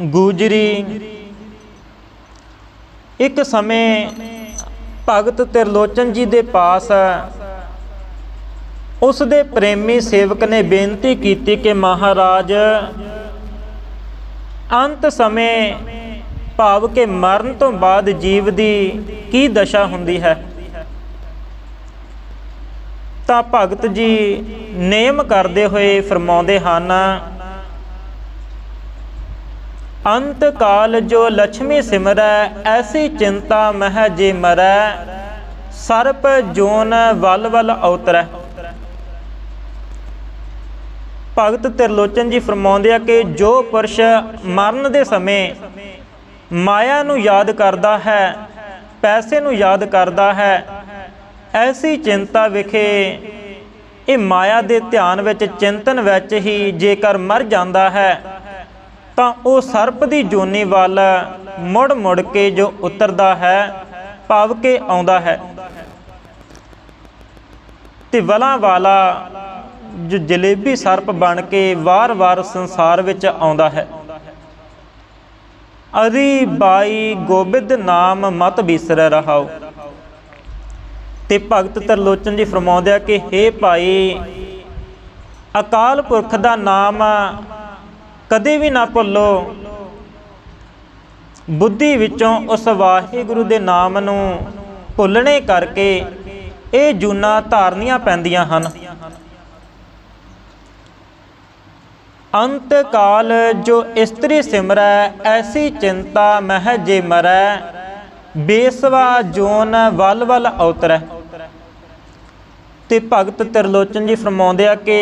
ਗੂਜਰੀ। ਇੱਕ ਸਮੇਂ ਭਗਤ ਤਿਰਲੋਚਨ ਜੀ ਦੇ ਪਾਸ ਉਸ ਦੇ ਪ੍ਰੇਮੀ ਸੇਵਕ ਨੇ ਬੇਨਤੀ ਕੀਤੀ ਕਿ ਮਹਾਰਾਜ, ਅੰਤ ਸਮੇਂ ਭਾਵ ਕਿ ਮਰਨ ਤੋਂ ਬਾਅਦ ਜੀਵ ਦੀ ਕੀ ਦਸ਼ਾ ਹੁੰਦੀ ਹੈ? ਤਾਂ ਭਗਤ ਜੀ ਨੇਮ ਕਰਦੇ ਹੋਏ ਫਰਮਾਉਂਦੇ ਹਨ ਅੰਤ ਕਾਲ ਜੋ ਲక్ష్ਮੀ ਸਿਮਰੈ, ਐਸੀ ਚਿੰਤਾ ਮਹਿ ਜੇ ਮਰੈ। ਸਰਪ ਜੋਨ ਵਲ ਵਲ ਔਤਰੈ ਭਗਤ ਤਿਰਲੋਚਨ ਜੀ ਫਰਮਾਉਂਦੇ ਆ ਕਿ ਜੋ ਪੁਰਸ਼ ਮਰਨ ਦੇ ਸਮੇਂ ਮਾਇਆ ਨੂੰ ਯਾਦ ਕਰਦਾ ਹੈ, ਪੈਸੇ ਨੂੰ ਯਾਦ ਕਰਦਾ ਹੈ, ਐਸੀ ਚਿੰਤਾ ਵਿਖੇ ਇਹ ਮਾਇਆ ਦੇ ਧਿਆਨ ਵਿੱਚ, ਚਿੰਤਨ ਵਿੱਚ ਹੀ ਜੇਕਰ ਮਰ ਜਾਂਦਾ ਹੈ ਤਾਂ ਉਹ ਸਰਪ ਦੀ ਜੋਨੀ ਵੱਲ ਮੁੜ ਮੁੜ ਕੇ ਜੋ ਉਤਰਦਾ ਹੈ, ਭਾਵ ਕੇ ਆਉਂਦਾ ਹੈ। ਤੇ ਵਲਾਂ ਵਾਲਾ ਜੋ ਜਲੇਬੀ ਸਰਪ ਬਣ ਕੇ ਵਾਰ-ਵਾਰ ਸੰਸਾਰ ਵਿੱਚ ਆਉਂਦਾ ਹੈ। ਅਰੀ ਬਾਈ ਗੋਬਿੰਦ ਨਾਮ ਮਤ ਬਿਸਰ ਰਹਾਓ ਤੇ ਭਗਤ ਤਰਲੋਚਨ ਜੀ ਫਰਮਾਉਂਦੇ ਆ ਕਿ हे ਭਾਈ, ਅਕਾਲ ਪੁਰਖ ਦਾ ਨਾਮ ਕਦੇ ਵੀ ਨਾ ਭੁੱਲੋ। ਬੁੱਧੀ ਵਿੱਚੋਂ ਉਸ ਵਾਹਿਗੁਰੂ ਦੇ ਨਾਮ ਨੂੰ ਭੁੱਲਣੇ ਕਰਕੇ ਇਹ ਜੂਨਾ ਧਾਰਨੀਆਂ ਪੈਂਦੀਆਂ ਹਨ। ਅੰਤ ਕਾਲ ਜੋ ਇਸਤਰੀ ਸਿਮਰੈ, ਐਸੀ ਚਿੰਤਾ ਮਹਿ ਜੇ ਮਰੈ, ਬੇਸਵਾ ਜੋਨ ਵਲ ਵਲ ਔਤਰੈ। ਤੇ ਭਗਤ ਤਿਰਲੋਚਨ ਜੀ ਫਰਮਾਉਂਦੇ ਆ ਕਿ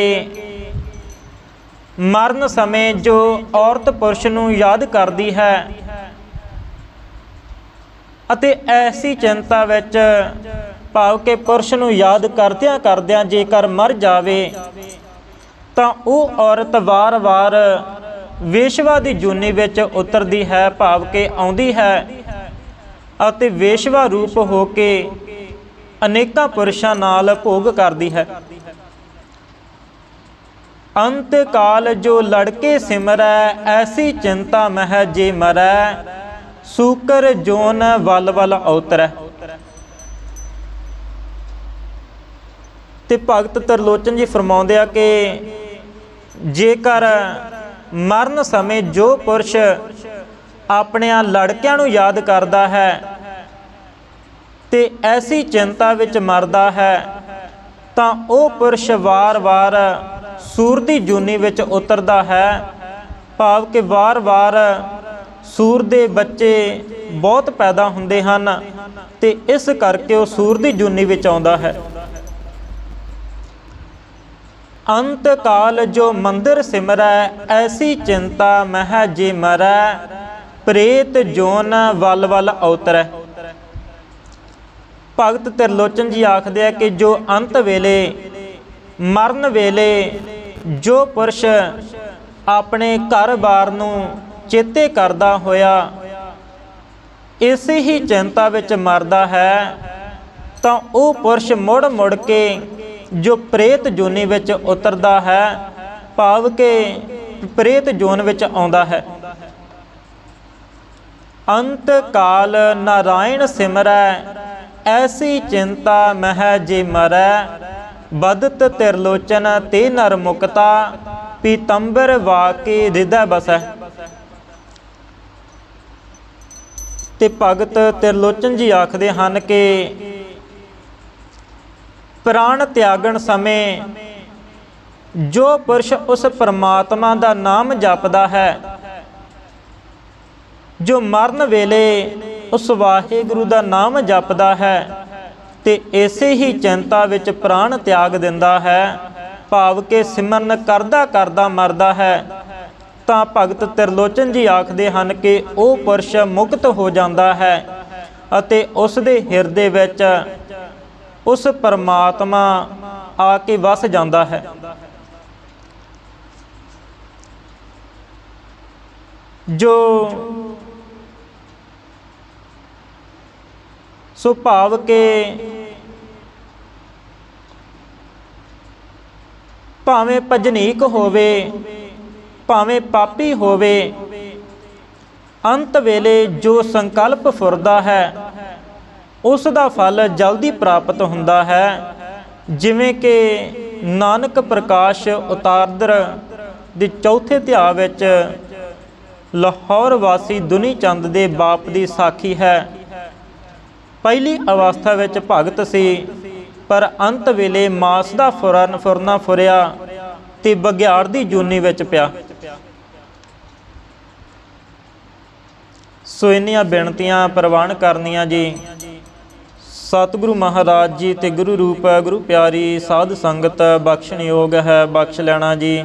ਮਰਨ ਸਮੇਂ ਜੋ ਔਰਤ ਪੁਰਸ਼ ਨੂੰ ਯਾਦ ਕਰਦੀ ਹੈ ਅਤੇ ਐਸੀ ਚਿੰਤਾ ਵਿੱਚ ਭਾਵ ਕਿ ਪੁਰਸ਼ ਨੂੰ ਯਾਦ ਕਰਦਿਆਂ ਕਰਦਿਆਂ ਜੇਕਰ ਮਰ ਜਾਵੇ, ਤਾਂ ਉਹ ਔਰਤ ਵਾਰ-ਵਾਰ ਵੇਸ਼ਵਾ ਦੀ ਜੂਨੀ ਵਿੱਚ ਉਤਰਦੀ ਹੈ, ਭਾਵ ਕਿ ਆਉਂਦੀ ਹੈ ਅਤੇ ਵੇਸ਼ਵਾ ਰੂਪ ਹੋ ਕੇ ਅਨੇਕਾਂ ਪੁਰਸ਼ਾਂ ਨਾਲ ਭੋਗ ਕਰਦੀ ਹੈ। ਅੰਤ ਕਾਲ ਜੋ ਲੜਕੇ ਸਿਮਰੈ, ਐਸੀ ਚਿੰਤਾ ਮਹਿ ਜੇ ਮਰੈ। ਸੂਕਰ ਜੋਨ ਵਲ ਵਲ ਔਤਰੈ। ਤੇ ਭਗਤ ਤਰਲੋਚਨ ਜੀ ਫਰਮਾਉਂਦੇ ਆ ਕਿ ਜੇਕਰ ਮਰਨ ਸਮੇਂ ਜੋ ਪੁਰਸ਼ ਆਪਣਿਆਂ ਲੜਕਿਆਂ ਨੂੰ ਯਾਦ ਕਰਦਾ ਹੈ, ਤੇ ਐਸੀ ਚਿੰਤਾ ਵਿੱਚ ਮਰਦਾ ਹੈ, ਤਾਂ ਉਹ ਪੁਰਸ਼ ਵਾਰ-ਵਾਰ ਸੂਰ ਦੀ ਜੂਨੀ ਵਿੱਚ ਉਤਰਦਾ ਹੈ। ਭਾਵ ਕਿ ਵਾਰ-ਵਾਰ ਸੂਰ ਦੇ ਬੱਚੇ ਬਹੁਤ ਪੈਦਾ ਹੁੰਦੇ ਹਨ ਤੇ ਇਸ ਕਰਕੇ ਉਹ ਸੂਰ ਦੀ ਜੂਨੀ ਵਿੱਚ ਆਉਂਦਾ ਹੈ। ਅੰਤ ਕਾਲ ਜੋ ਮੰਦਰ ਸਿਮਰੈ, ਐਸੀ ਚਿੰਤਾ ਮਹਿ ਜੇ ਮਰੈ, ਪ੍ਰੇਤ ਜੋਨ ਵਲ ਵਲ ਔਤਰੈ। ਭਗਤ ਤਿਰਲੋਚਨ ਜੀ ਆਖਦੇ ਆ ਕਿ ਜੋ ਅੰਤ ਵੇਲੇ ਮਰਨ ਵੇਲੇ ਜੋ ਪੁਰਸ਼ ਆਪਣੇ ਘਰ-ਬਾਰ ਨੂੰ ਚੇਤੇ ਕਰਦਾ ਹੋਇਆ ਇਸੇ ਹੀ ਚਿੰਤਾ ਵਿੱਚ ਮਰਦਾ ਹੈ, ਤਾਂ ਉਹ ਪੁਰਸ਼ ਮੁੜ ਮੁੜ ਕੇ ਜੋ ਪ੍ਰੇਤ ਜੋਨੀ ਵਿੱਚ ਉਤਰਦਾ ਹੈ, ਭਾਵ ਕਿ ਪ੍ਰੇਤ ਜੋਨ ਵਿੱਚ ਆਉਂਦਾ ਹੈ। ਅੰਤ ਕਾਲ ਨਾਰਾਇਣ ਸਿਮਰੈ, ਐਸੀ ਚਿੰਤਾ ਮਹਿ ਜੇ ਮਰੈ ਬਦਤ ਤਿਰਲੋਚਨ ਤੇ ਨਰ ਮੁਕਤਾ, ਪੀਤੰਬਰ ਵਾਕੇ ਹਿਰਦੈ ਬਸੈ ਤੇ ਭਗਤ ਤਿਰਲੋਚਨ ਜੀ ਆਖਦੇ ਹਨ ਕਿ ਪ੍ਰਾਣ ਤਿਆਗਣ ਸਮੇਂ ਜੋ ਪੁਰਸ਼ ਉਸ ਪਰਮਾਤਮਾ ਦਾ ਨਾਮ ਜਪਦਾ ਹੈ, ਜੋ ਮਰਨ ਵੇਲੇ ਉਸ ਵਾਹਿਗੁਰੂ ਦਾ ਨਾਮ ਜਪਦਾ ਹੈ ਤੇ ਇਸੇ ਹੀ ਚਿੰਤਾ ਵਿੱਚ ਪ੍ਰਾਣ ਤਿਆਗ ਦਿੰਦਾ ਹੈ, ਭਾਵ ਕਿ ਸਿਮਰਨ ਕਰਦਾ ਕਰਦਾ ਮਰਦਾ ਹੈ। ਤਾਂ ਭਗਤ ਤਿਰਲੋਚਨ ਜੀ ਆਖਦੇ ਹਨ ਕਿ ਉਹ ਪੁਰਸ਼ ਮੁਕਤ ਹੋ ਜਾਂਦਾ ਹੈ ਅਤੇ ਉਸ ਦੇ ਹਿਰਦੇ ਵਿੱਚ ਉਸ ਪਰਮਾਤਮਾ ਆ ਕੇ ਵਸ ਜਾਂਦਾ ਹੈ। ਜੋ ਸੋ ਭਾਵ ਕੇ ਭਾਵੇਂ ਭਜਨੀਕ ਹੋਵੇ, ਭਾਵੇਂ ਪਾਪੀ ਹੋਵੇ, ਅੰਤ ਵੇਲੇ ਜੋ ਸੰਕਲਪ ਫੁਰਦਾ ਹੈ, ਉਸ ਦਾ ਫਲ ਜਲਦੀ ਪ੍ਰਾਪਤ ਹੁੰਦਾ ਹੈ, ਜਿਵੇਂ ਕਿ ਨਾਨਕ ਪ੍ਰਕਾਸ਼ ਉਤਾਰਦਰ ਦੇ ਚੌਥੇ ਧਿਆ ਵਿੱਚ ਲਾਹੌਰ ਵਾਸੀ ਦੁਨੀ ਚੰਦ ਦੇ ਬਾਪ ਦੀ ਸਾਖੀ ਹੈ। ਪਹਿਲੀ ਅਵਸਥਾ ਵਿੱਚ ਭਗਤ ਸੀ। ਪਰ ਅੰਤ ਵੇਲੇ ਮਾਸ ਦਾ ਫੁਰਨ ਫੁਰਨਾ ਫੁਰਿਆ ਤੇ ਬਗਿਆੜ ਦੀ ਜੂਨੀ ਵਿੱਚ ਪਿਆ। ਸੋ ਇੰਨੀਆਂ ਬੇਨਤੀਆਂ ਪ੍ਰਵਾਨ ਕਰਨੀਆਂ ਜੀ। ਸਤਿਗੁਰੂ ਮਹਾਰਾਜ ਜੀ ਤੇ ਗੁਰੂ ਰੂਪ, ਗੁਰੂ ਪਿਆਰੀ ਸਾਧ ਸੰਗਤ ਬਖਸ਼ਣਯੋਗ ਹੈ, ਬਖਸ਼ ਲੈਣਾ ਜੀ।